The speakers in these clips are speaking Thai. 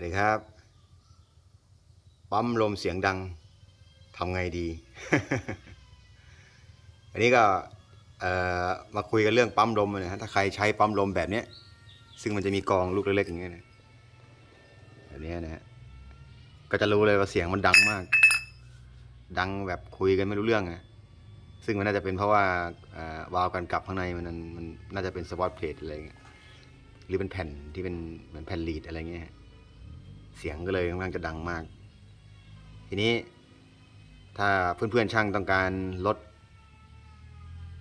วัสดีครับ ปั๊มลมเสียงดังทำไงดี อันนี้ก็มาคุยกันเรื่องปั๊มลมนะฮะถ้าใครใช้ปั๊มลมแบบนี้ซึ่งมันจะมีกองลูกเล็กๆอย่างเงี้ยนะแบบนี้นะฮะก็จะรู้เลยว่าเสียงมันดังมาก ดังแบบคุยกันไม่รู้เรื่องอะซึ่งมันน่าจะเป็นเพราะว่าวาล์วกันกลับข้างในมันมันน่าจะเป็นสปอตเพลทอะไรเงี้ยหรือเป็นแผ่นที่เป็นเหมือนแผ่นลีดอะไรเงี้ย เสียงก็เลยค่อนข้างจะดังมาก ทีนี้ถ้าเพื่อนๆช่างต้องการลด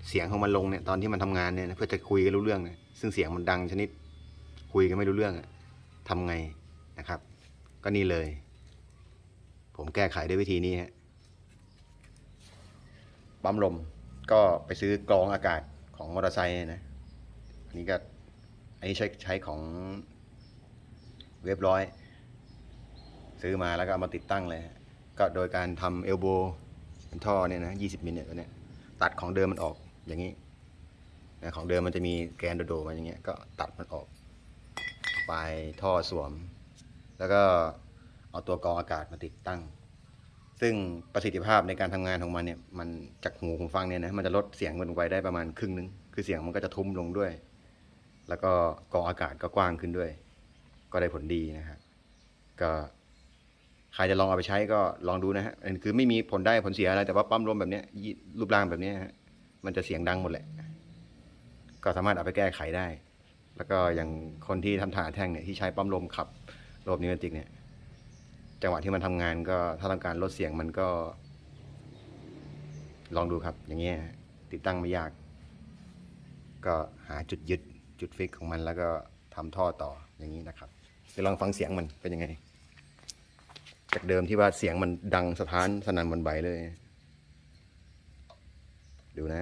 เสียงของมันลงเนี่ยตอนที่มันทำงานเนี่ยเพื่อจะคุยกันรู้เรื่องเนี่ยซึ่งเสียงมันดังชนิดคุยกันไม่รู้เรื่องอะทำไงนะครับ ก็นี่เลย ผมแก้ไขด้วยวิธีนี้ฮะปั๊มลมก็ไปซื้อกรองอากาศของมอเตอร์ไซค์นะอันนี้ก็อันนี้ใช้ใช้ของเว็บร้อย ซื้อมาแล้วก็เอามาติดตั้งเลย ก็โดยการทำเอลโบเป็นท่อเนี่ยนะ20มิลเนี่ยตัวเนี้ยตัดของเดิมมันออกอย่างนี้นะของเดิมมันจะมีแกนโดๆมาอย่างเงี้ยก็ตัดมันออกปลายท่อสวม แล้วก็เอาตัวกรองอากาศมาติดตั้ง ซึ่งประสิทธิภาพในการทำงานของมันเนี่ยมันจากหูหูฟังเนี่ยนะมันจะลดเสียงมันลงไปได้ประมาณครึ่งนึง คือเสียงมันก็จะทุ้มลงด้วย แล้วก็กรองอากาศก็กว้างขึ้นด้วย ก็ได้ผลดีนะครับก็ ใครจะลองเอาไปใช้ก็ลองดูนะฮะอันคือไม่มีผลได้ผลเสียอะไรแต่ว่าปั๊มลมแบบนี้รูปร่างแบบนี้ฮะมันจะเสียงดังหมดแหละ ก็สามารถเอาไปแก้ไขได้ แล้วก็อย่างคนที่ทำถ่านแท่งเนี่ยที่ใช้ปั๊มลมขับระบบนิวเมติกเนี่ย จังหวะที่มันทำงานก็ถ้าต้องการลดเสียงมันก็ ลองดูครับ อย่างเงี้ยติดตั้งไม่ยาก ก็หาจุดยึดจุดฟิกของมันแล้วก็ทำท่อต่ออย่างนี้นะครับเดี๋ยวลองฟังเสียงมันเป็นยังไง จากเดิมที่ว่าเสียงมันดังสะท้านสนั่นหวันไหวเลย ดูนะ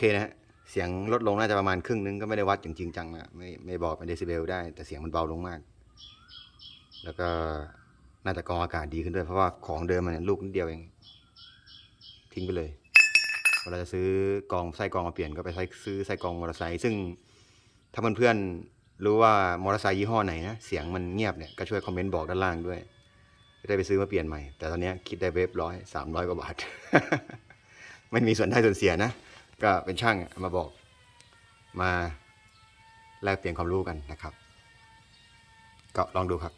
เคนะฮะเสียงลดลงน่าจะประมาณครึ่งนึงก็ไม่ได้วัดอย่างจริงจังนะไม่ไม่บอกเป็นเดซิเบลได้ แต่เสียงมันเบาลงมาก แล้วก็น่าจะกรองอากาศดีขึ้นด้วยเพราะว่าของเดิมมันลูกนิดเดียวเอง ทิ้งไปเลยเวลาจะซื้อกองไส้กองมาเปลี่ยนก็ไปใช้ซื้อไส้กองมอเตอร์ไซค์ซึ่งถ้าเพื่อนๆรู้ว่ามอเตอร์ไซค์ยี่ห้อไหนนะเสียงมันเงียบเนี่ยก็ช่วยคอมเมนต์บอกด้านล่างด้วยจะได้ไปซื้อมาเปลี่ยนใหม่ แต่ตอนเนี้ยคิดได้เวฟร้อยสามร้อยกว่าบาท ไม่มีส่วนได้ส่วนเสียนะ ก็เป็นช่างมาบอกมาแลกเปลี่ยนความรู้กันนะครับ ก็ลองดูครับ